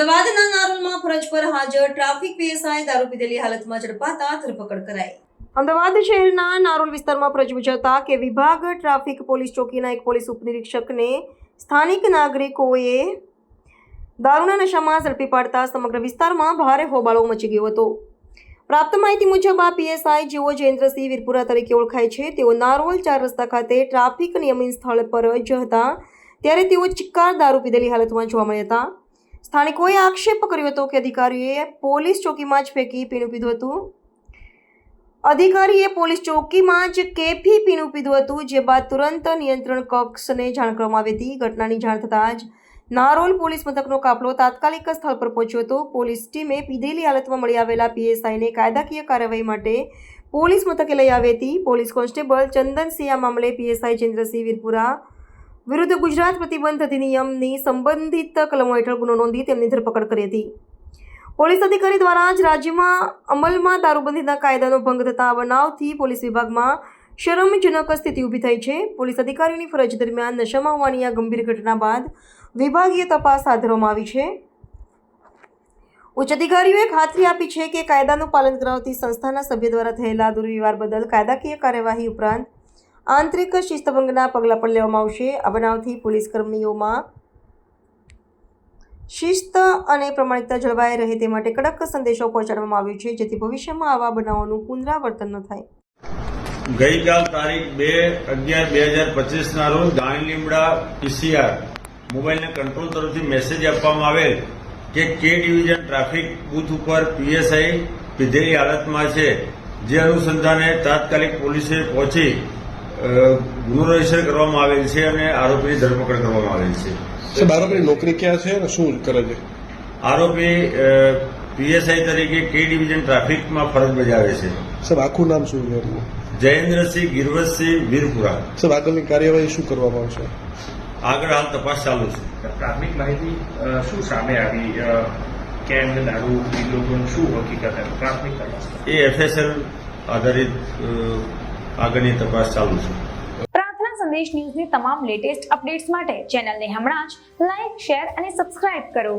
અમદાવાદના નારોલમાં ફરજ પર હાજર ટ્રાફિક પીએસઆઈ દારૂ પીધેલી હાલતમાં ઝડપાતા ધરપકડ કરાઈ. અમદાવાદ શહેરના નારોલ વિસ્તારમાં ફરજ બજાવતા કે વિભાગ ટ્રાફિક પોલીસ ચોકીના એક પોલીસ ઉપનિરીક્ષકને સ્થાનિક નાગરિકોએ દારૂના નશામાં ઝડપી પાડતા સમગ્ર વિસ્તારમાં ભારે હોબાળો મચી ગયો હતો. પ્રાપ્ત માહિતી મુજબ આ પીએસઆઈ જેઓ જયેન્દ્રસિંહ વીરપુરા તરીકે ઓળખાય છે, તેઓ નારોલ ચાર રસ્તા ખાતે ટ્રાફિક નિયમન સ્થળ પર જ હતા, ત્યારે તેઓ ચિક્કાર દારૂ પીધેલી હાલતમાં જોવા મળ્યા હતા. સ્થાનિકોએ આક્ષેપ કર્યો હતો કે અધિકારીઓએ પોલીસ ચોકીમાં જ ફેંકી પીણું પીધું હતું. અધિકારીએ પોલીસ ચોકીમાં જ કેફી પીણું પીધું હતું, જે બાદ તુરંત નિયંત્રણ કક્ષને જાણ કરવામાં આવી હતી. ઘટનાની જાણ થતાં જ નારોલ પોલીસ મથકનો કાફલો તાત્કાલિક સ્થળ પર પહોંચ્યો હતો. પોલીસ ટીમે પીધેલી હાલતમાં મળી આવેલા પીએસઆઈને કાયદાકીય કાર્યવાહી માટે પોલીસ મથકે લઈ આવી હતી. પોલીસ કોન્સ્ટેબલ ચંદનસિંહ આ મામલે પીએસઆઈ ચંદ્રસિંહ વીરપુરા વિરુદ્ધ ગુજરાત પ્રતિબંધ અધિનિયમની સંબંધિત કલમો હેઠળ ગુનો નોંધી તેમની ધરપકડ કરી હતી. પોલીસ અધિકારી દ્વારા જ રાજ્યમાં અમલમાં દારૂબંધીના કાયદાનો ભંગ થતા બનાવથી પોલીસ વિભાગમાં શરમજનક સ્થિતિ ઊભી થઈ છે. પોલીસ અધિકારીઓની ફરજ દરમિયાન નશામાં હોવાની આ ગંભીર ઘટના બાદ વિભાગીય તપાસ હાથ ધરવામાં આવી છે. ઉચ્ચ અધિકારીઓએ ખાતરી આપી છે કે કાયદાનું પાલન કરાવતી સંસ્થાના સભ્ય દ્વારા થયેલા દુર્વ્યવહાર બદલ કાયદાકીય કાર્યવાહી ઉપરાંત આંતરિક શિસ્તભંગના પગલાં પણ લેવામાં આવશે. આ બનાવથી પોલીસ કર્મીઓમાં શિસ્ત અને પ્રમાણિકતા જળવાઈ રહે તે માટે કડક સંદેશો પહોંચાડવામાં આવ્યો છે, જેથી ભવિષ્યમાં આવા બનાવોનું પુનરાવર્તન ન થાય. ગઈકાલ તારીખ બે અગિયાર બે હજાર પચીસના રોજ દાણી લીમડા પીસીઆર મોબાઈલના કંટ્રોલ તરફથી મેસેજ આપવામાં આવેલ કે કે ડિવિઝન ટ્રાફિક બૂથ ઉપર પીએસઆઈ પીધેલી હાલતમાં છે. જે અનુસંધાને તાત્કાલિક પોલીસે પહોંચી ગુનો રજિસ્ટર કરવામાં આવેલ છે અને આરોપીની ધરપકડ કરવામાં આવેલ છે. સાહેબ આરોપીની નોકરી ક્યાં છે અને શું કરે છે? આરોપી પીએસઆઈ તરીકે કે ડિવિઝન ટ્રાફિકમાં ફરજ બજાવે છે. સાહેબ આખું નામ શું છે જયેન્દ્રસિંહ ગિરવતસિંહ વીરપુરા. સાહેબ આગળની કાર્યવાહી શું કરવામાં આવશે? આગળ હાલ તપાસ ચાલુ છે. પ્રાથમિક માહિતી શું સામે આવી? કેમ દારૂ લોકોનું શું હકીકત પ્રાથમિક તપાસ. એ એફએસએલ આધારિત આગળની તપાસ ચાલુ છે. પ્રાર્થના સંદેશ ન્યૂઝની તમામ લેટેસ્ટ અપડેટ્સ માટે ચેનલને હમણાં જ લાઇક શેર અને સબસ્ક્રાઇબ કરો.